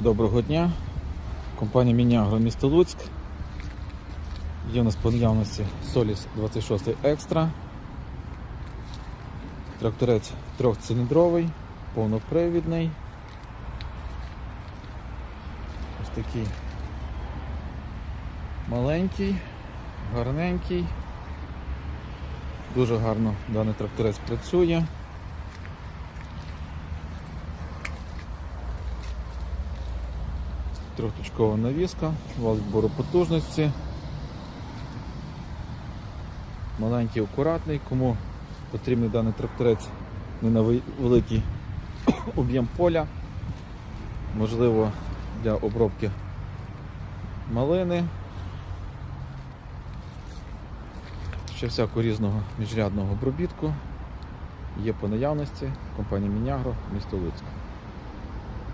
Доброго дня. Компанія Мінягро місто Луцьк. Є у нас по наявності Solis 26 Extra. Тракторець трьохциліндровий, повнопривідний. Ось такий маленький, гарненький. Дуже гарно даний тракторець працює. Трьохточкова навіска, вал відбору потужності. Маленький, акуратний. Кому потрібний даний тракторець не на великий об'єм поля, можливо для обробки малини, ще всякого різного міжрядного обробітку є по наявності компанії Мінягро, місто Луцьк.